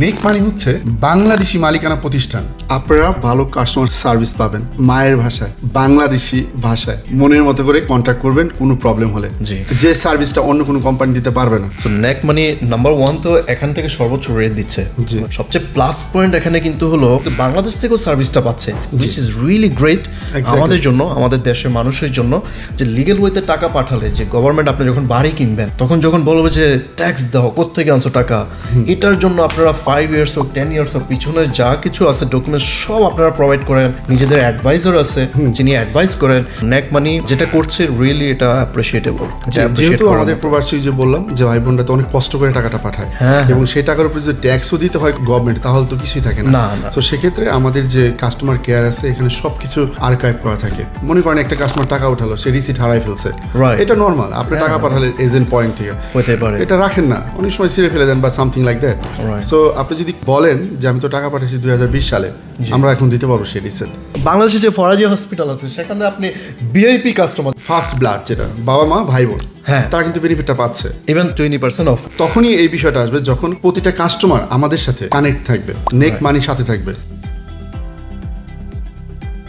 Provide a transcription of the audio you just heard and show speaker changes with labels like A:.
A: নেক মানি হচ্ছে বাংলাদেশি মালিকানা প্রতিষ্ঠান। আপনারা ভালো কাস্টমার সার্ভিস পাবেন মায়ের ভাষায় বাংলাদেশি ভাষায়। মনের মতো করে কন্ট্যাক্ট করবেন কোনো প্রবলেম হলে। যে সার্ভিসটা অন্য কোনো কোম্পানি দিতে পারবে না।
B: সো নেক মানি নাম্বার ওয়ান তো এখান থেকে সর্বোচ্চ রেট দিচ্ছে। সবচেয়ে প্লাস পয়েন্ট এখানে কিন্তু হলো বাংলাদেশ থেকেও সার্ভিসটা পাচ্ছে উইচ ইজ রিয়েলি গ্রেট আমাদের জন্য আমাদের দেশের মানুষের জন্য যে লিগেল ওয়েতে টাকা পাঠালে যে গভর্নমেন্ট আপনি যখন বাড়ি কিনবেন তখন যখন বলবে যে ট্যাক্স দাও কোথেকে আনছো টাকা? এটার জন্য আপনারা ফাইভ ইয়ার্স হোক টেন ইয়ার্স হোক পিছনে যা কিছু আছে ডকুমেন্ট সব আপনারা প্রোভাইড করেন। নিজেদের অ্যাডভাইজার আছে যিনি অ্যাডভাইস করেন। নেক মানি যেটা করছে রিয়েলি এটা অ্যাপ্রিসিয়েটেবল
A: যেহেতু আমাদের প্রবাসী যে বললাম যে ভাই বোনরা তো অনেক কষ্ট করে টাকাটা পাঠায়
B: হ্যাঁ,
A: এবং সেই টাকার উপরে যদি ট্যাক্সও দিতে হয় গভর্নমেন্ট তাহলে তো কিছুই থাকে না। তো সেক্ষেত্রে আমাদের যে কাস্টমার কেয়ার আছে এখানে সবকিছু আর্কাইভ করা থাকে। মনে করেন একটা কাস্টমার টাকা উঠালো সে রিসিট হারাই ফেলছে. এটা নর্মাল আপনি টাকা পাঠালেন এজেন্ট পয়েন্ট থেকে।
B: হতে পারে।
A: এটা রাখেন না। অনেক সময় ছিঁড়ে ফেলে দেন বা সামথিং লাইক দ্যাট. সো আপনি যদি বলেন যে আমি তো টাকা পাঠিয়েছি দুই হাজার বিশ সালে আমরা এখন দিতে পারব সেই রিসেন্ট
B: বাংলাদেশে যে ফরাজি হসপিটাল আছে সেখানে আপনি ভিআইপি কাস্টমার
A: ফার্স্ট ব্লাড যেটা বাবা মা ভাই বোন
B: হ্যাঁ।
A: তারা কিন্তু বেনিফিটটা পাচ্ছে।
B: ইভেন টোয়েন্টি পার্সেন্ট অফ
A: তখনই এই বিষয়টা আসবে যখন প্রতিটা কাস্টমার আমাদের সাথে কানেক্ট থাকবে নেক মানি সাথে থাকবে।